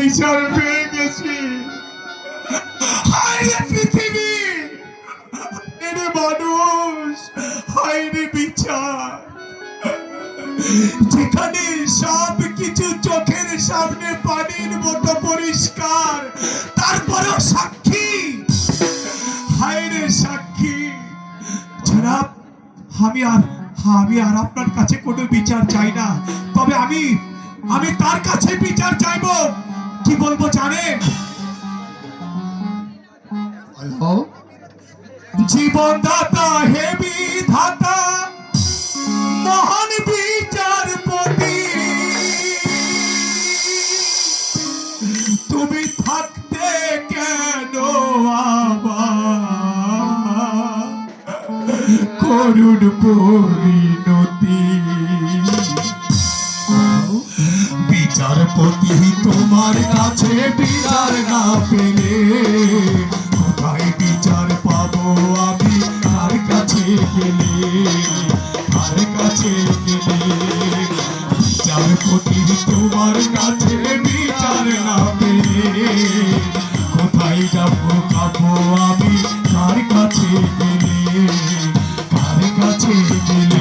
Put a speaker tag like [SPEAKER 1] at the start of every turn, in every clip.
[SPEAKER 1] বিচার পেয়ে গেছি হায় পৃথিবী এরে মানুষ হায় বিচার যেখানে সব কিছু চোখের সামনে পানির মতো পরিষ্কার তারপরেও সাক্ষী হায় রে সাক্ষী জনাব আমি আর আমি আর আপনার কাছে কোনো বিচার চাই না তবে আমি আমি তার কাছে বিচার চাইব কি বলব জানেন? জীবন দাতা হে বিধাতা মহান বিচারপতি। তুমি থাকতে কেন করুণ পরিণতি। বিচারপতি তোমার কাছে বিচার না পেলে কোথায় বিচার পাবো আমি? কার কাছে গেলে? কার কাছে গেলে? বিচার বিচারপতি তোমার কাছে বিচার না পেলে কোথায় যাব খাব আমি? কার কাছে গেলে? কার কাছে গেলে?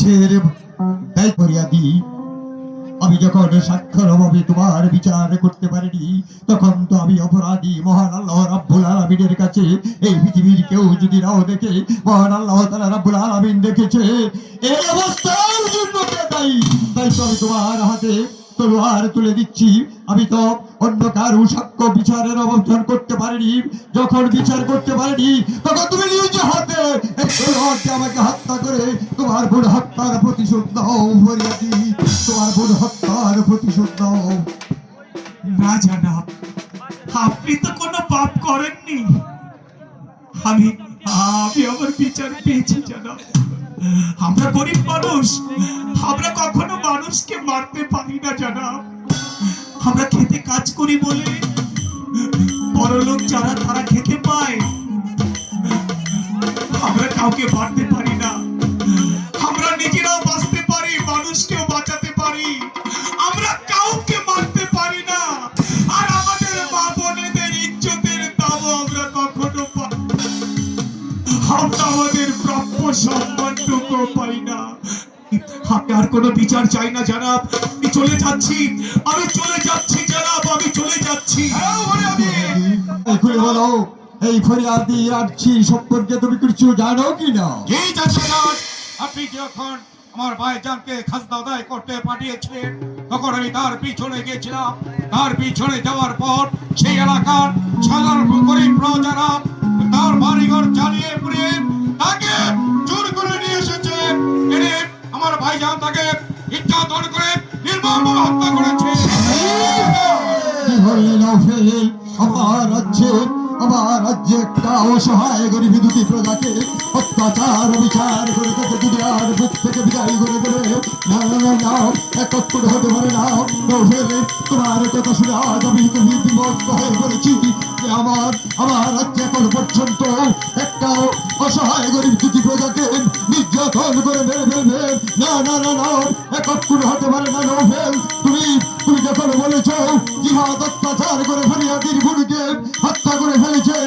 [SPEAKER 2] রাজ্যের ব্যয় করিয়া দিই আমি যখন সাক্ষর অভাবে তোমার বিচার করতে পারিনি। তখন তো আমি অপরাধী, মহান আল্লাহ রাব্বুল আলমিনের কাছে, এই পৃথিবীর কেউ যদি নাও দেখে, মহান আল্লাহ তালা রাব্বুল আলমিন দেখেছে। এই অবস্থা তাই তাই তো আমি তোমার হাতে তলোয়ার তুলে দিচ্ছি। আমি তো অন্য কারও সাক্ষ্য বিচারের অবস্থান করতে পারিনি। যখন বিচার করতে পারিনি, তখন তুমি নিজ হাতে আমাকে হত্যা করে তোমার বোন হত্যার প্রতিশোধ দাও ফরিয়াদি। তোমার বোন হত্যার প্রতিশোধ দাও
[SPEAKER 1] না আপনি তো কোনো পাপ করেননি। আমি আমি আমার বিচার পেয়েছি জানাব আমরা গরিব মানুষ। আমরা কখনো মানুষকে মারতে পারি না, জানা। আমরা খেতে কাজ করি বলে। বড় লোক যারা, তারা খেতে পায়। আমরা কাউকে আর কোনো বিচার চাই না জানাব। আমি চলে যাচ্ছি। আমি চলে যাচ্ছি জানাব আমি চলে যাচ্ছি।
[SPEAKER 2] এই খুলে বলো এই ফরিয়াদি আর্চি সম্পর্কে তুমি কিছু জানো কি না
[SPEAKER 3] জি চাচাজান আপনি যখন আমার ভাইজানকে খাজনা আদায় করতে পাঠিয়েছিলেন তখন আমি তার পিছনে গেছিলাম তার পিছনে যাওয়ার পর সেই এলাকার সাধারণ গরিব প্রজারা তার বাড়িঘর জ্বালিয়ে পুড়িয়ে তাকে জোর করে নিয়ে এসেছে। এনে ভাইজান তাকে নির্যাতন করে নির্মমভাবে হত্যা করেছে।
[SPEAKER 2] কি আমার রাজ্যে আমার রাজ্যে একটা অসহায় গরিব দুটি প্রজাকে অত্যাচার বিচার করে তাকে দুনিয়ার বুক থেকে বিদায় করে দেবে। একত্র হতে পারে না তোমার কথা শুনে আজ আমি তুমি বিমস্ত হয়ে পড়েছি যে আমার আমার রাজ্যে এখন পর্যন্ত একটা অসহায় গরিব দুটি প্রজাকে নির্যাতন করে মেরে ফেলবে। না না না না একত্র হতে পারে না জিহাদ অত্যাচার করে হত্যা করে ফেলেছে